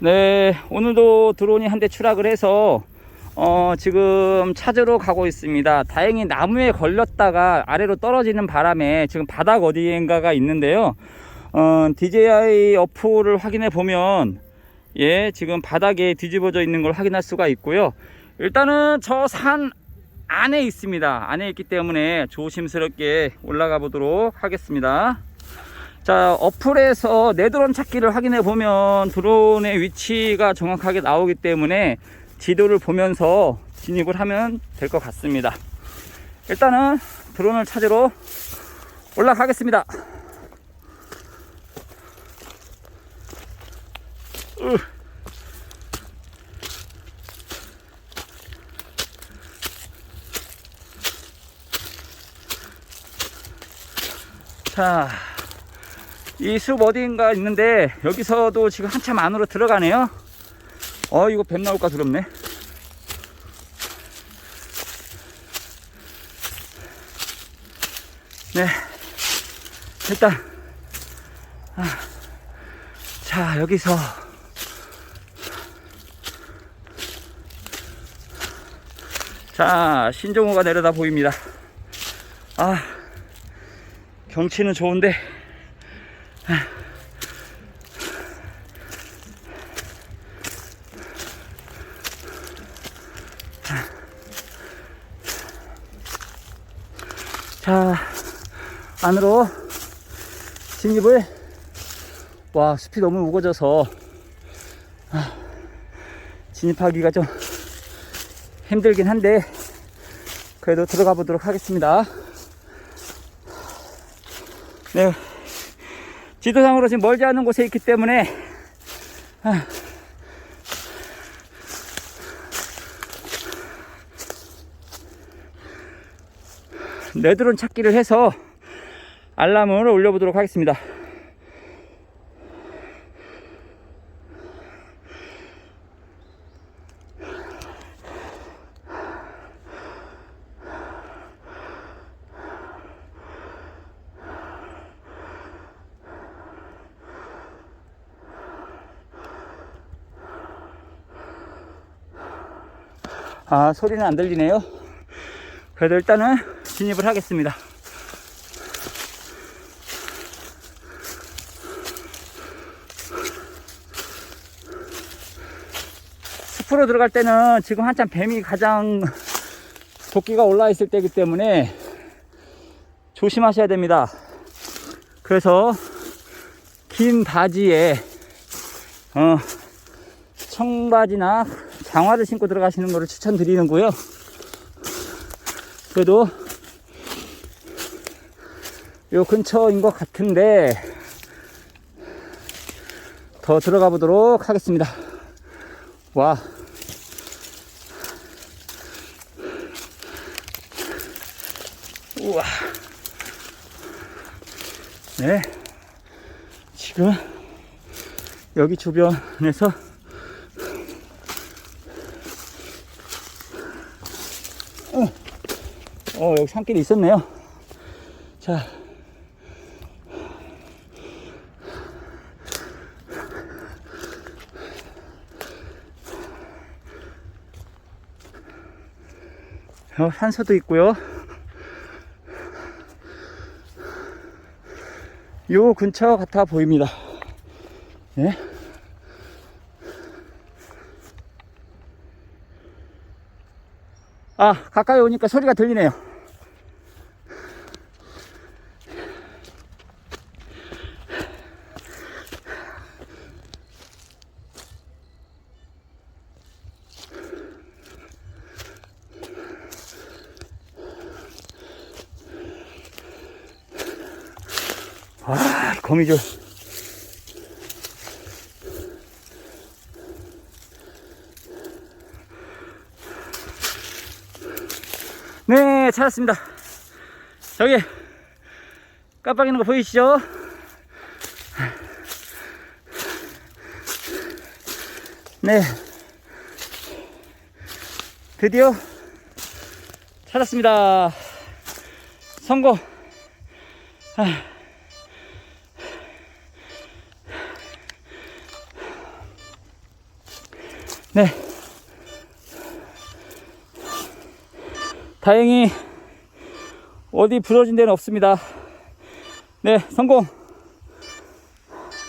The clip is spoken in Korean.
네, 오늘도 드론이 한 대 추락을 해서 어, 지금 찾으러 가고 있습니다. 다행히 나무에 걸렸다가 아래로 떨어지는 바람에 지금 바닥 어디인가가 있는데요. 어, DJI 어플을 확인해 보면 예, 지금 바닥에 뒤집어져 있는 걸 확인할 수가 있고요. 일단은 저 산 안에 있습니다. 안에 있기 때문에 조심스럽게 올라가 보도록 하겠습니다. 자, 어플에서 내 드론 찾기를 확인해 보면 드론의 위치가 정확하게 나오기 때문에 지도를 보면서 진입을 하면 될 것 같습니다. 일단은 드론을 찾으러 올라가겠습니다. 으. 자, 이 숲 어디인가 있는데 여기서도 지금 한참 안으로 들어가네요. 어, 이거 뱀 나올까 두렵네. 네, 일단 아, 자 여기서 자 신종호가 내려다 보입니다. 아 경치는 좋은데 자 안으로 진입을. 와 숲이 너무 우거져서. 아, 진입하기가 좀 힘들긴 한데 그래도 들어가 보도록 하겠습니다. 네 지도상으로 지금 멀지 않은 곳에 있기 때문에 아, 네드론 찾기를 해서 알람을 올려보도록 하겠습니다. 아, 소리는 안 들리네요. 그래도 일단은 진입을 하겠습니다. 숲으로 들어갈 때는 지금 한참 뱀이 가장 도끼가 올라 있을 때이기 때문에 조심하셔야 됩니다. 그래서 긴 바지에 어, 청바지나 장화를 신고 들어가시는 것을 추천드리는고요. 그래도 요 근처인 것 같은데 더 들어가 보도록 하겠습니다. 와. 우와. 네. 지금 여기 주변에서 어, 어 여기 산길이 있었네요. 자. 어, 산소도 있고요. 요 근처 같아 보입니다. 예? 아, 가까이 오니까 소리가 들리네요. 아, 거미줄. 네, 찾았습니다. 저기, 깜빡이는 거 보이시죠? 네. 드디어 찾았습니다. 성공. 아. 네. 다행히 어디 부러진 데는 없습니다. 네, 성공.